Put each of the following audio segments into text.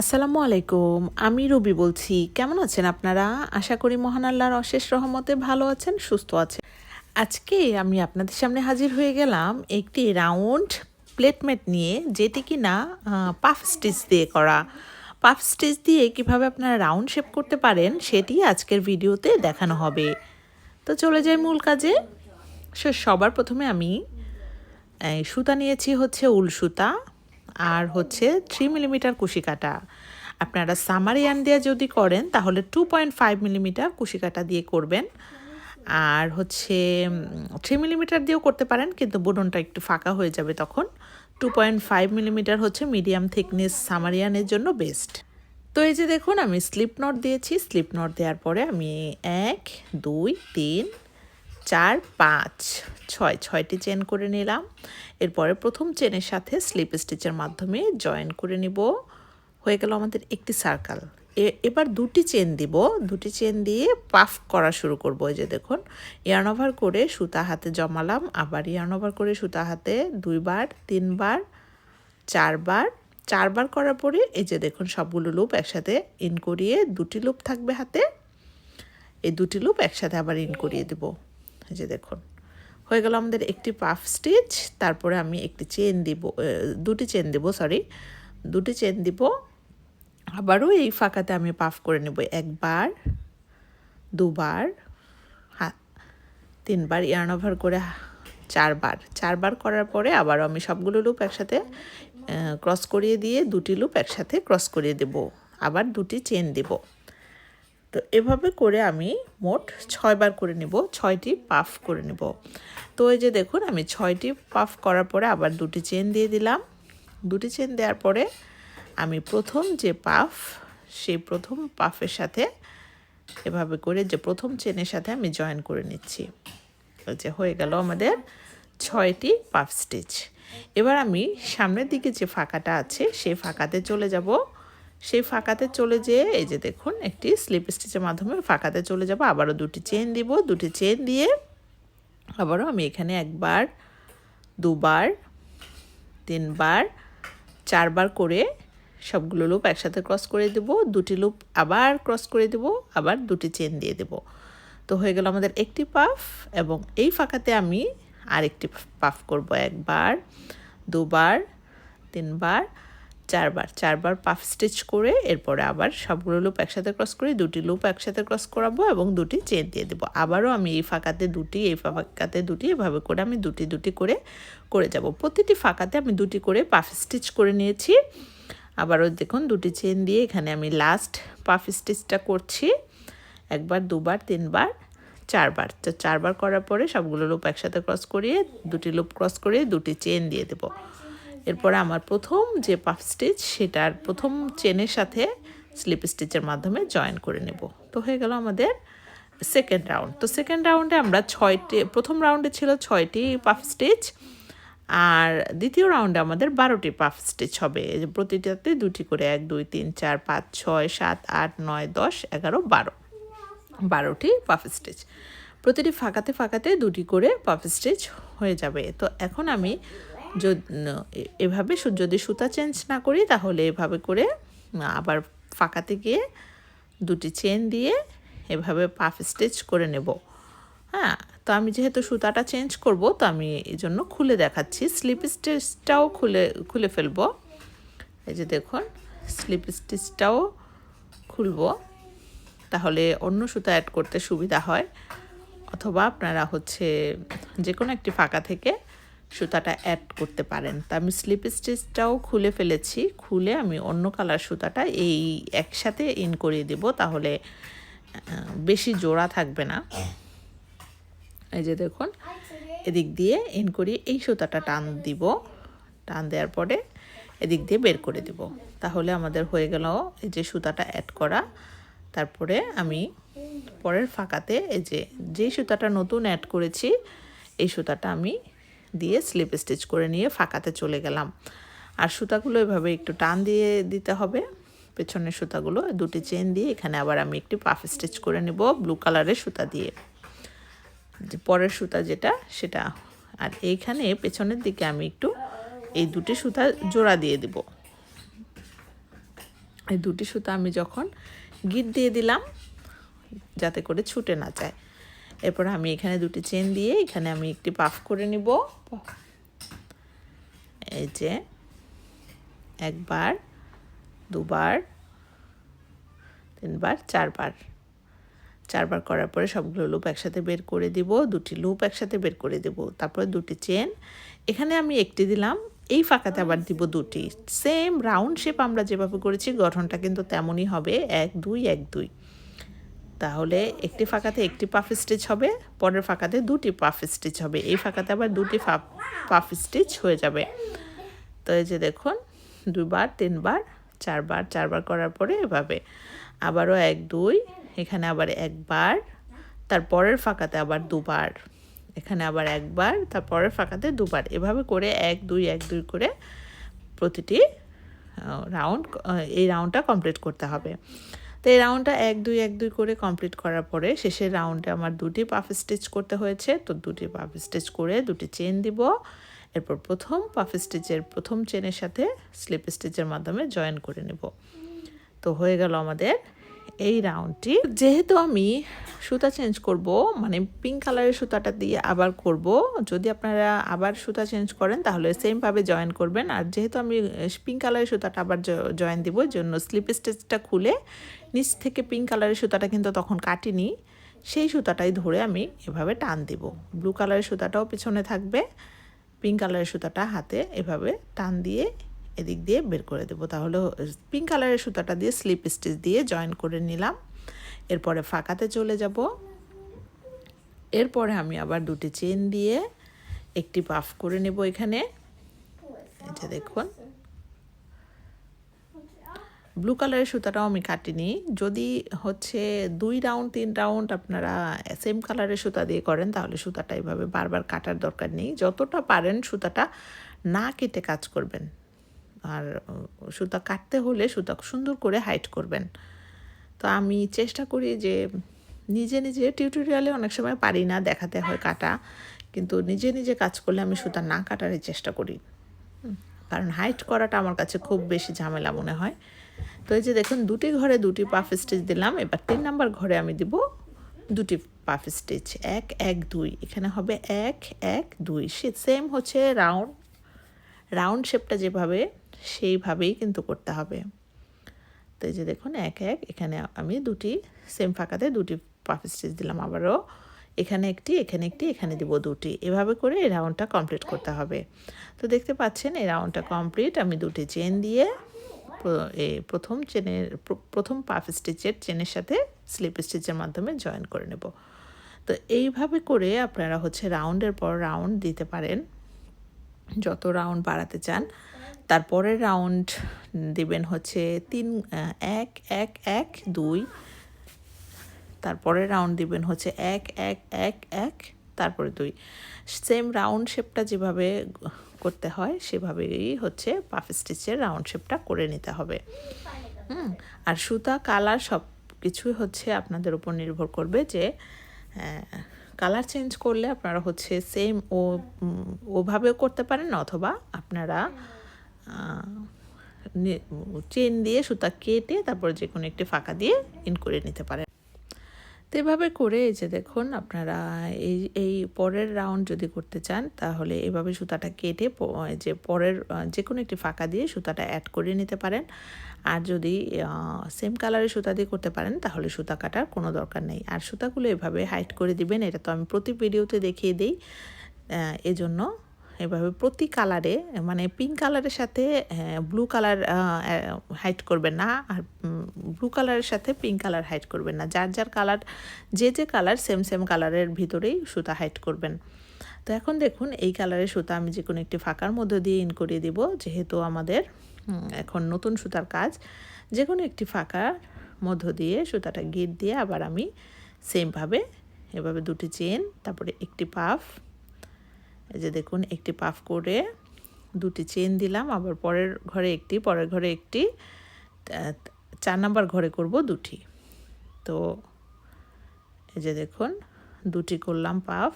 আসসালামু আলাইকুম, আমি রবি বলছি। কেমন আছেন আপনারা? আশা করি মহান আল্লাহর অশেষ রহমতে ভালো আছেন, সুস্থ আছেন। আজকে আমি আপনাদের সামনে হাজির হয়ে গেলাম একটি রাউন্ড প্লেটমেট নিয়ে, যেটি কি না পাফ স্টিচ দিয়ে করা। পাফ স্টিচ দিয়ে কীভাবে আপনারা রাউন্ড শেপ করতে পারেন, সেটি আজকের ভিডিওতে দেখানো হবে। তো চলে যাই মূল কাজে। সো সবার প্রথমে আমি সুতা নিয়েছি হচ্ছে উল সুতা। আর হচ্ছে থ্রি মিলিমিটার কুশি কাটা আপনারা সামারিয়ান দিয়ে যদি করেন, তাহলে টু পয়েন্ট ফাইভ মিলিমিটার কুশি কাটা দিয়ে করবেন। আর হচ্ছে থ্রি মিলিমিটার দিয়েও করতে পারেন, কিন্তু বুননটা একটু ফাঁকা হয়ে যাবে তখন। টু পয়েন্ট ফাইভ মিলিমিটার হচ্ছে মিডিয়াম থিকনেস সামারিয়ানের জন্য বেস্ট তো এই যে দেখুন, আমি স্লিপ নট দিয়েছি। স্লিপ নট দেওয়ার পরে আমি এক, দুই, তিন চার, পাঁচ, ছয়, ছয়টি চেন করে নিলাম। এরপরে প্রথম চেনের সাথে স্লিপ স্টিচের মাধ্যমে জয়েন করে নিব। হয়ে গেল আমাদের একটি সার্কেল এবার দুটি চেন দিব। দুটি চেন দিয়ে পাফ করা শুরু করব। এই যে দেখুন ইয়ার্ন ওভার করে সুতা হাতে জমালাম। আবার ইয়ার্ন ওভার করে সুতা হাতে দুইবার, তিনবার, চারবার। চারবার করার পরে এই যে দেখুন, সবগুলো লুপ একসাথে ইন করিয়ে দুটি লুপ থাকবে হাতে। এই দুটি লুপ একসাথে আবার ইন করিয়ে দেবো। যে দেখুন, হয়ে গেল আমাদের একটি পাফ স্টিচ, তারপরে আমি একটি চেন দিব দুটি চেন দিব সরি দুটি চেন দিব। আবারও এই ফাঁকাতে আমি পাফ করে নেব একবার, দুবার হাত তিনবার ইয়ার্ন ওভার করে চারবার। চারবার করার পরে আবারও আমি সবগুলো লুপ একসাথে ক্রস করিয়ে দিয়ে দুটি লুপ একসাথে ক্রস করিয়ে দেব। আবার দুটি চেন দেব। তো এভাবে করে আমি মোট ছয়বার করে নেব, ছয়টি পাফ করে নেব। তো এই যে দেখুন, আমি ছয়টি পাফ করার পরে আবার দুটি চেন দিয়ে দিলাম। দুটি চেন দেওয়ার পরে আমি প্রথম যে পাফ, সেই প্রথম পাফের সাথে এভাবে করে যে প্রথম চেনের সাথে আমি জয়েন করে নিচ্ছি। যে হয়ে গেল আমাদের ছয়টি পাফ স্টিচ। এবার আমি সামনের দিকে যে ফাঁকাটা আছে, সেই ফাঁকাতে চলে যাব। সেই ফাঁকাতে চলে যেয়ে এই যে দেখুন, একটি স্লিপ স্টিচের মাধ্যমে ফাঁকাতে চলে যাব। আবারও দুটি চেন দিব। দুটি চেন দিয়ে আবারও আমি এখানে একবার, দুবার, তিনবার, চারবার করে সবগুলো লুপ একসাথে ক্রস করে দেব। দুটি লুপ আবার ক্রস করে দেব। আবার দুটি চেন দিয়ে দেব। তো হয়ে গেল আমাদের একটি পাফ এবং এই ফাঁকাতে আমি আরেকটি পাফ করব একবার, দুবার, তিনবার চারবার চারবার পাফ স্টিচ করে এরপরে আবার সবগুলো লুপ একসাথে ক্রস করে দুটি লুপ একসাথে ক্রস করাবো এবং দুটি চেন দিয়ে দেবো। আবারও আমি এই ফাঁকাতে দুটি, এই ফাঁকাতে দুটি, এভাবে করে আমি দুটি দুটি করে করে যাব। প্রতিটি ফাঁকাতে আমি দুটি করে পাফ স্টিচ করে নিয়েছি। আবারও দেখুন দুটি চেন দিয়ে এখানে আমি লাস্ট পাফ স্টিচটা করছি। একবার, দুবার, তিনবার, চারবার। তো চারবার করার পরে সবগুলো লুপ একসাথে ক্রস করিয়ে, দুটি লুপ ক্রস করিয়ে দুটি চেন দিয়ে দেবো। এরপরে আমার প্রথম যে পাফ স্টিচ, সেটার প্রথম চেনের সাথে স্লিপ স্টিচের মাধ্যমে জয়েন করে নেব। তো হয়ে গেল আমাদের সেকেন্ড রাউন্ড তো সেকেন্ড রাউন্ডে আমরা ছয়টি, প্রথম রাউন্ডে ছিল ছয়টি পাফ স্টিচ, আর দ্বিতীয় রাউন্ডে আমাদের বারোটি পাফ স্টিচ হবে। প্রতিটাতে দুটি করে এক, দুই, তিন, চার, পাঁচ, ছয়, সাত, আট, নয়, দশ, এগারো, বারো। বারোটি পাফ স্টিচ। প্রতিটি ফাঁকাতে ফাঁকাতে দুটি করে পাফ স্টিচ হয়ে যাবে। তো এখন আমি এভাবে যদি সুতা চেঞ্জ না করি তাহলে এভাবে করে আবার ফাঁকাতে গিয়ে দুটি চেন দিয়ে এভাবে পাফ স্টিচ করে নেব। হ্যাঁ তো আমি যেহেতু সুতাটা চেঞ্জ করব, তো আমি এই জন্য খুলে দেখাচ্ছি। স্লিপ স্টিচটাও খুলে খুলে ফেলব। এই যে দেখুন স্লিপ স্টিচটাও খুলবো। তাহলে অন্য সুতা অ্যাড করতে সুবিধা হয়। অথবা আপনারা হচ্ছে যে কোনো একটি ফাঁকা থেকে সুতাটা অ্যাড করতে পারেন। তা আমি স্লিপ স্টিচটাও খুলে ফেলেছি। খুলে আমি অন্য কালার সুতাটা এই একসাথে ইন করিয়ে দেব। তাহলে বেশি জোড়া থাকবে না। এই যে দেখুন, এদিক দিয়ে ইন করিয়ে এই সুতাটা টান দিব। টান দেওয়ার পরে এদিক দিয়ে বের করে দিব। তাহলে আমাদের হয়ে গেল এই যে সুতাটা অ্যাড করা। তারপরে আমি পরের ফাঁকাতে এই যে, যেই সুতাটা নতুন অ্যাড করেছি, এই সুতাটা আমি দিয়ে স্লিপ স্টিচ করে নিয়ে ফাঁকাতে চলে গেলাম। আর সুতাগুলো এভাবে একটু টান দিয়ে দিতে হবে। পেছনের সুতাগুলো দুটি চেন দিয়ে এখানে আবার আমি একটি পাফ স্টিচ করে নেব ব্লু কালারের সুতা দিয়ে। যে পরের সুতা যেটা, সেটা। আর এইখানে পেছনের দিকে আমি একটু এই দুটি সুতা জোড়া দিয়ে দেব। এই দুটি সুতা আমি যখন গিট দিয়ে দিলাম, যাতে করে ছুটে না যায়। এরপর আমি এখানে দুটি চেন দিয়ে এখানে আমি একটি পাফ করে নিব। এই যে একবার, দুবার, তিনবার, চারবার। চারবার করার পরে সবগুলো লুপ একসাথে বের করে দিব, দুটি লুপ একসাথে বের করে দিব, তারপরে দুটি চেন। এখানে আমি একটি দিলাম, এই ফাঁকাতে আবার দিব দুটি। সেম রাউন্ড শেপ আমরা যেভাবে করেছি, গঠনটা কিন্তু তেমনই হবে, এক, দুই এক, দুই। তাহলে একটি ফাঁকাতে একটি পাফ স্টিচ হবে, পরের ফাঁকাতে দুটি পাফ স্টিচ হবে। এই ফাঁকাতে আবার দুটি পাফ স্টিচ হয়ে যাবে। তো এই যে দেখুন, দুবার, তিনবার, চারবার চারবার করার পরে এভাবে। আবারও এক, দুই, এখানে আবার একবার তারপরের ফাঁকাতে আবার দুবার। এখানে আবার একবার তারপরের ফাঁকাতে দুবার। এভাবে করে এক, দুই এক, দুই করে প্রতিটি রাউন্ড এই রাউন্ডটা কমপ্লিট করতে হবে। তো এই রাউন্ডটা এক, দুই এক, দুই করে কমপ্লিট করার পরে শেষের রাউন্ডে আমার দুটি পাফ স্টিচ করতে হয়েছে। তো দুটি পাফ স্টিচ করে দুটি চেন দিব। এরপর প্রথম পাফ স্টিচের প্রথম চেনের সাথে স্লিপ স্টিচের মাধ্যমে জয়েন করে নেব। তো হয়ে গেল আমাদের এই রাউন্ডটি যেহেতু আমি সুতা চেঞ্জ করব মানে পিঙ্ক কালারের সুতাটা দিয়ে আবার করব। যদি আপনারা আবার সুতা চেঞ্জ করেন, তাহলে সেমভাবে জয়েন করবেন। আর যেহেতু আমি পিঙ্ক কালারের সুতাটা আবার জয়েন দিব জন্য স্লিপ স্টিচটা খুলে নিচ থেকে পিঙ্ক কালারের সুতাটা কিন্তু তখন কাটিনি, সেই সুতাটাই ধরে আমি এভাবে টান দিব। ব্লু কালারের সুতাটাও পিছনে থাকবে পিঙ্ক কালারের সুতাটা হাতে এভাবে টান দিয়ে এদিক দিয়ে বের করে দেবো। তাহলে পিঙ্ক কালারের সুতাটা দিয়ে স্লিপ স্টিচ দিয়ে জয়েন করে নিলাম। এরপরে ফাঁকাতে চলে যাব। এরপরে আমি আবার দুটি চেন দিয়ে একটি পাফ করে নেব এখানে। এটা দেখুন। ব্লু কালারের সুতাটাও আমি কাটিনি। যদি হচ্ছে দুই রাউন্ড, তিন রাউন্ড আপনারা সেম কালারের সুতা দিয়ে করেন, তাহলে সুতাটা এইভাবে বারবার কাটার দরকার নেই। যতটা পারেন সুতাটা না কেটে কাজ করবেন। আর সুতা কাটতে হলে সুতা সুন্দর করে হাইট করবেন। তো আমি চেষ্টা করি যে নিজে নিজে টিউটোরিয়ালে অনেক সময় পারি না দেখাতে হয় কাটা, কিন্তু নিজে নিজে কাজ করলে আমি সুতা না কাটারই চেষ্টা করি। কারণ হাইট করাটা আমার কাছে খুব বেশি ঝামেলা মনে হয়। তো এই যে দেখুন, দুটি ঘরে দুটি পাফ স্টিচ দিলাম, এবার তিন নাম্বার ঘরে আমি দিব দুটি পাফ স্টিচ এক এক, দুই। এখানে হবে এক এক, দুই। সে সেম হচ্ছে রাউন্ড রাউন্ড শেপটা যেভাবে, সেইভাবেই কিন্তু করতে হবে। তো এই যে দেখুন, এক এক, এখানে আমি দুটি সেম ফাঁকাতে দুটি পাফ স্টিচ দিলাম আবারও। এখানে একটি এখানে একটি, এখানে দিব দুটি। এভাবে করে এই রাউন্ডটা কমপ্লিট করতে হবে। তো দেখতে পাচ্ছেন, এই রাউন্ডটা কমপ্লিট আমি দুটি চেন দিয়ে প্রথম চেনের প্রথম পাফ স্টিচের চেনের সাথে স্লিপ স্টিচের মাধ্যমে জয়েন করে নেব। তো এইভাবে করে আপনারা হচ্ছে রাউন্ডের পর রাউন্ড দিতে পারেন। যত রাউন্ড বাড়াতে চান তারপরের রাউন্ড দিবেন হচ্ছে তিন এক এক এক, দুই। তারপরের রাউন্ড দিবেন হচ্ছে এক এক এক এক, তারপরে দুই। সেম রাউন্ড শেপটা যেভাবে করতে হয়, সেভাবেই হচ্ছে পাফ স্টিচের রাউন্ড শেপটা করে নিতে হবে। হুম, আর সুতা কালার সব কিছুই হচ্ছে আপনাদের উপর নির্ভর করবে যে কালার চেঞ্জ করলে আপনারা হচ্ছে সেম ও ওভাবেও করতে পারেন অথবা আপনারা চেন দিয়ে সুতা কেটে তারপর যে কোনো একটি ফাঁকা দিয়ে ইন করে নিতে পারেন। তো এভাবে করে এই যে দেখুন আপনারা এই এই পরের রাউন্ড যদি করতে চান, তাহলে এভাবে সুতাটা কেটে যে পরের যে কোনো একটি ফাঁকা দিয়ে সুতাটা অ্যাড করে নিতে পারেন। আর যদি সেম কালারের সুতা দিয়ে করতে পারেন, তাহলে সুতা কাটার কোনো দরকার নেই। আর সুতাগুলো এভাবে হাইট করে দিবেন, এটা তো আমি প্রতি ভিডিওতে দেখিয়ে দিই এজন্য এভাবে প্রতি কালারে মানে পিঙ্ক কালারের সাথে ব্লু কালার হাইট করবেন না। আর ব্লু কালারের সাথে পিঙ্ক কালার হাইট করবেন না। যার যার কালার যে যে কালার সেম সেম কালারের ভিতরেই সুতা হাইট করবেন। তো এখন দেখুন, এই কালারের সুতা আমি যে কোনো একটি ফাঁকার মধ্যে দিয়ে ইন করিয়ে দিব। যেহেতু আমাদের এখন নতুন সুতার কাজ, যে কোনো একটি ফাঁকার মধ্য দিয়ে সুতাটা গিট দিয়ে আবার আমি সেমভাবে এভাবে দুটি চেন তারপরে একটি পাফ এই যে দেখুন একটি পাফ করে দুটি চেন দিলাম আবার পরের ঘরে একটি পরের ঘরে একটি চার নাম্বার ঘরে করব দুটি। তো এই যে দেখুন দুটি করলাম পাফ।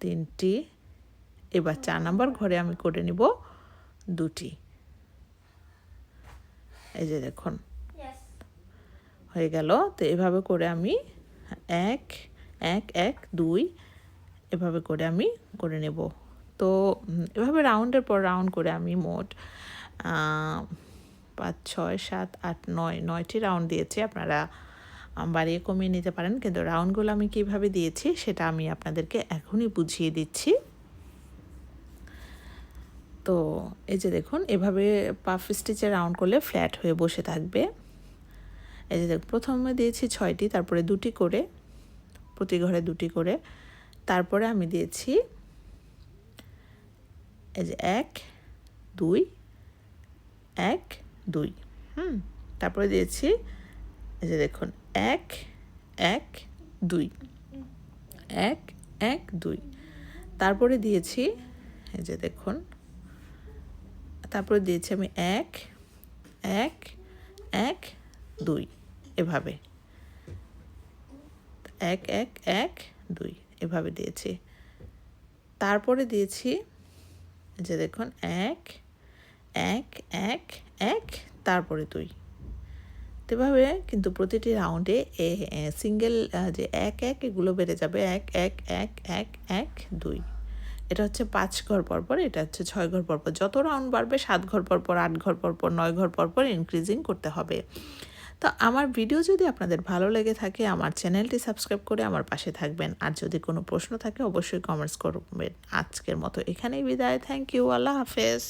তিনটি এবার চার নাম্বার ঘরে আমি করে নিব দুটি। এই যে দেখুন হয়ে গেল। তো এভাবে করে আমি এক এক এক, দুই, এভাবে করে আমি করে নেব। তো এভাবে রাউন্ডের পর রাউন্ড করে আমি মোট পাঁচ, ছয়, সাত, আট, নয়, নয়টি রাউন্ড দিয়েছি। আপনারা বাড়িয়ে কমিয়ে নিতে পারেন। কিন্তু রাউন্ডগুলো আমি কীভাবে দিয়েছি সেটা আমি আপনাদেরকে এখনই বুঝিয়ে দিচ্ছি। তো, এই যে দেখুন, এভাবে পাফ স্টিচে রাউন্ড করলে ফ্ল্যাট হয়ে বসে থাকবে। এই যে দেখুন প্রথমে দিয়েছি ছয়টি, তারপরে দুটি করে প্রতি ঘরে দুটি করে। তারপরে আমি দিয়েছি এই যে এক, দুই এক, দুই, হুম? তারপরে দিয়েছি এই যে দেখুন, এক এক, দুই, এক এক, দুই। তারপরে দিয়েছি এই যে দেখুন, তারপরে দিয়েছি আমি এক এক এক, দুই, এভাবে। এক এক এক দুই এভাবে দিয়েছি তারপরে দিয়েছি যে দেখুন এক এক এক এক তারপরে দুই এভাবে কিন্তু প্রতিটি রাউন্ডে এ সিঙ্গেল যে এক এক এগুলো বেড়ে যাবে এক এক এক এক এক দুই এটা হচ্ছে পাঁচ ঘর পরপর এটা হচ্ছে ছয় ঘর পরপর যত রাউন্ড বাড়বে সাত ঘর পরপর আট ঘর পরপর নয় ঘর পরপর ইনক্রিজিং করতে হবে তো আমার ভিডিও যদি আপনাদের ভালো লেগে থাকে, আমার চ্যানেলটি সাবস্ক্রাইব করে আমার পাশে থাকবেন। আর যদি কোনো প্রশ্ন থাকে, অবশ্যই কমেন্টস করবেন। আজকের মতো এখানেই বিদায়। থ্যাংক ইউ আল্লাহ হাফেজ।